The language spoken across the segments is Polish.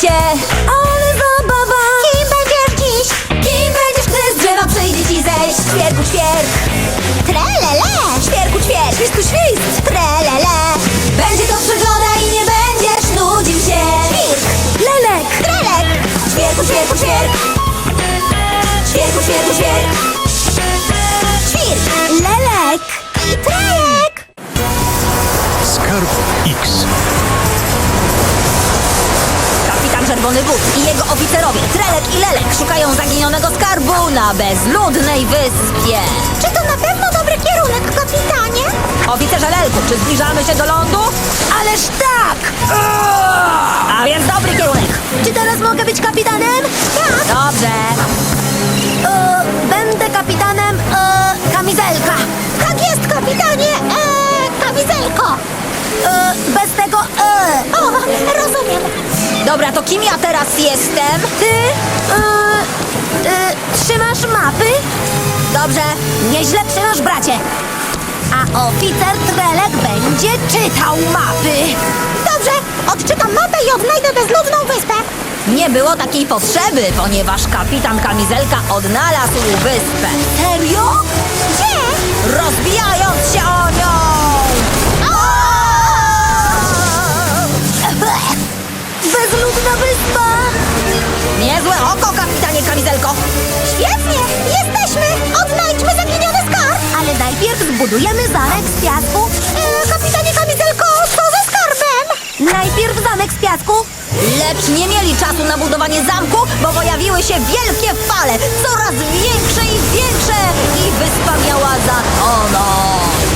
się, ale zabawa. Kim będziesz dziś? Kim będziesz ty? Z drzewa przyjdzie ci zejść. Ćwierku, ćwierk. Trelele. Ćwierku, ćwierk. Świstu, świst. Trelele. Będzie to przygoda i nie będziesz nudził się. Ćwirk. Lelek. Trelek. Ćwierku, ćwierku, ćwierk. Ćwierku, ćwierku, ćwierk. Ćwirk. Lelek. I trelek. Skarb Czerwony Bóg i jego oficerowie Trelek i Lelek szukają zaginionego skarbu na bezludnej wyspie. Czy to na pewno dobry kierunek, kapitanie? Oficerze Lelku, czy zbliżamy się do lądu? Ależ tak! A więc dobry kierunek. Czy teraz mogę być kapitanem? Tak. Dobrze. E, będę kapitanem e, kamizelka. Tak jest, kapitanie Dobra, to kim ja teraz jestem? Ty e, e, trzymasz mapy? Dobrze. Nieźle trzymasz, bracie. A oficer Trelek będzie czytał mapy. Dobrze, odczytam mapę i odnajdę bezludną wyspę. Nie było takiej potrzeby, ponieważ kapitan Kamizelka odnalazł wyspę. Serio? Gdzie? Rozbijając się o nią! Bezludna wyspa! Niezłe oko, kapitanie Kamizelko! Świetnie! Jesteśmy! Odnajdźmy zaginiony skarb! Ale najpierw zbudujemy zamek z piasku. E, kapitanie Kamizelko, co ze skarbem? Najpierw zamek z piasku. Lecz nie mieli czasu na budowanie zamku, bo pojawiły się wielkie fale, coraz większe i większe i wyspa miała. Ratujcie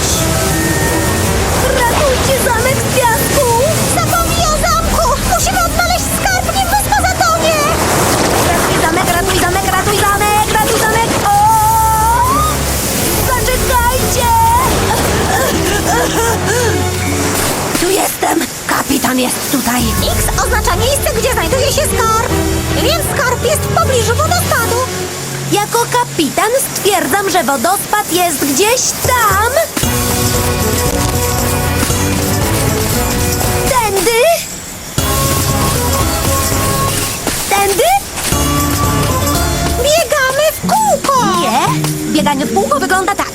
gdzie znajduje się skarb! Więc skarb jest w pobliżu wodospadu! Jako kapitan stwierdzam, że wodospad jest gdzieś tam! Tędy? Tędy? Biegamy w kółko! Nie, bieganie w kółko wygląda tak.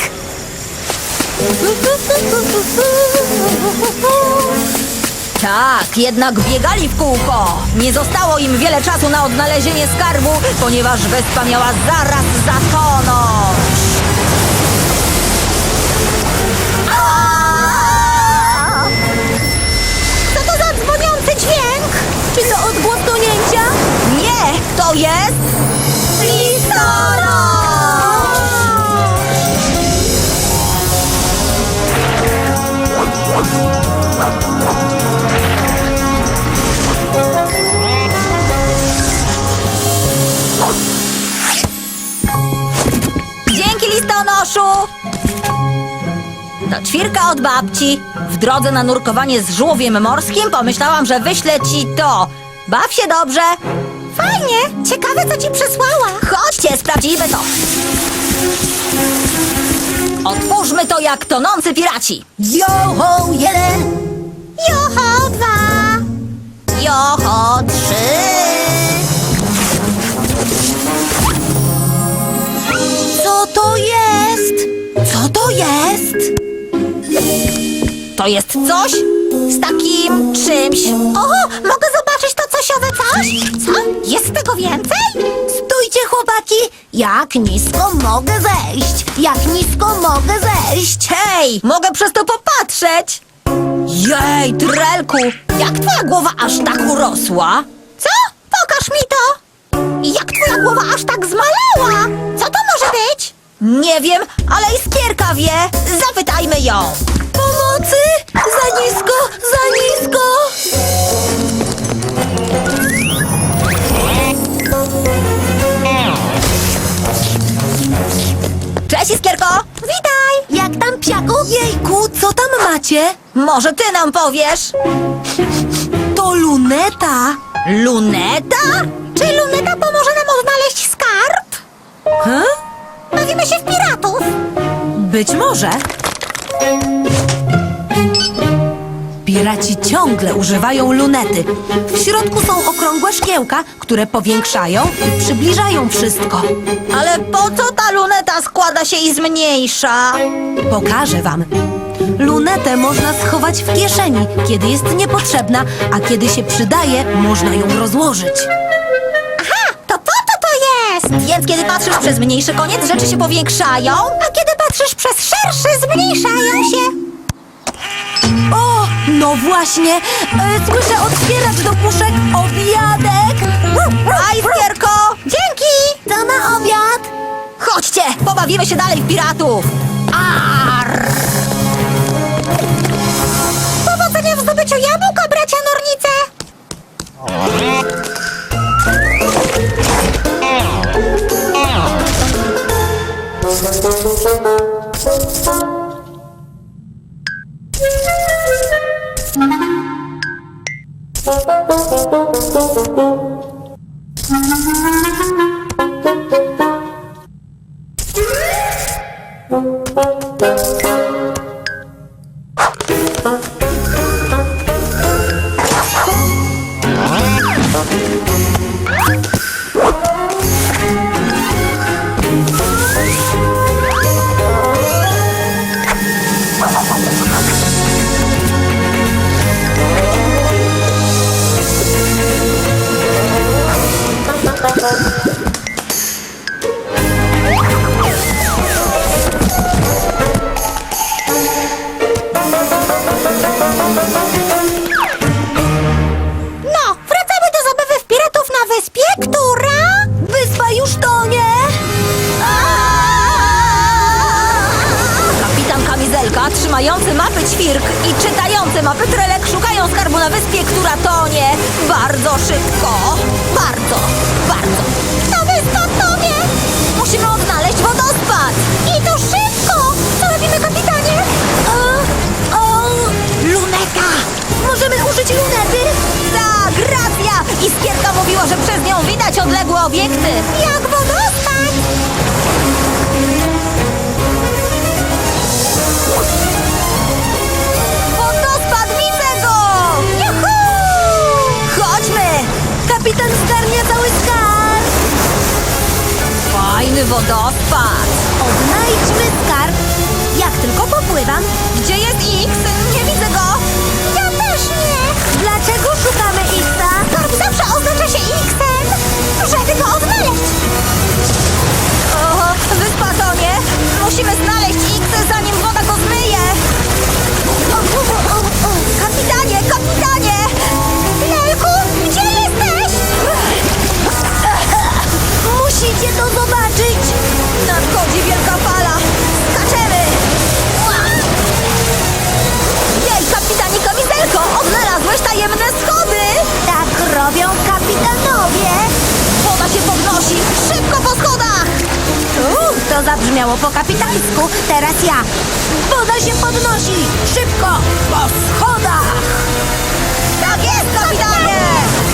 Tak, jednak biegali w kółko. Nie zostało im wiele czasu na odnalezienie skarbu, ponieważ wyspa miała zaraz zatonąć. Od babci. W drodze na nurkowanie z żółwiem morskim pomyślałam, że wyślę ci to. Baw się dobrze. Fajnie. Ciekawe, co ci przysłała. Chodźcie, sprawdzimy to. Otwórzmy to jak tonący piraci. Joho jeden. Joho dwa. Joho trzy. To jest coś z takim czymś. Oho, mogę zobaczyć to cosiowe coś? Co? Jest tego więcej? Stójcie, chłopaki! Jak nisko mogę zejść? Jak nisko mogę zejść? Hej, mogę przez to popatrzeć! Jej, Trelku, jak twoja głowa aż tak urosła? Co? Pokaż mi to! Jak twoja głowa aż tak zmalała? Co to może być? Nie wiem, ale Iskierka wie. Zapytajmy ją. Za nisko, za nisko! Cześć, Iskierko! Witaj! Jak tam, psiaku? Jejku, co tam macie? Może ty nam powiesz? To luneta. Luneta? Czy luneta pomoże nam odnaleźć skarb? Huh? Bawimy się w piratów. Być może. Piraci ciągle używają lunety. W środku są okrągłe szkiełka, które powiększają i przybliżają wszystko. Ale po co ta luneta składa się i zmniejsza? Pokażę wam. Lunetę można schować w kieszeni, kiedy jest niepotrzebna, a kiedy się przydaje, można ją rozłożyć. To po to to jest! Więc kiedy patrzysz przez mniejszy koniec, rzeczy się powiększają, a kiedy patrzysz przez szerszy, zmniejszają się. O, no właśnie! E, słyszę otwierać do puszek obiadek! A iskierko! Dzięki! To na obiad! Chodźcie, pobawimy się dalej w piratów! No, trzymający mapy ćwirk i czytający mapy trelek szukają skarbu na wyspie, która tonie bardzo szybko. Bardzo, bardzo. Ta wyspa tonie! Musimy odnaleźć wodospad! I to szybko! Co robimy, kapitanie? O, o, luneta! Możemy użyć lunety? Tak, racja! Iskierka mówiła, że przez nią widać odległe obiekty. Jak Fajny wodospad! Odnajdźmy skarb! Jak tylko popływam, Gdzie jest X? Nie widzę go! Ja też nie! dlaczego szukamy Xa? Skarb zawsze oznacza się X-em! Żeby go odnaleźć! O, wyspa tonie! Musimy znaleźć X, zanim woda go zmyje! Zabrzmiało po kapitańsku. Teraz ja. Woda się podnosi! Szybko! Po schodach! Tak jest, kapitanie!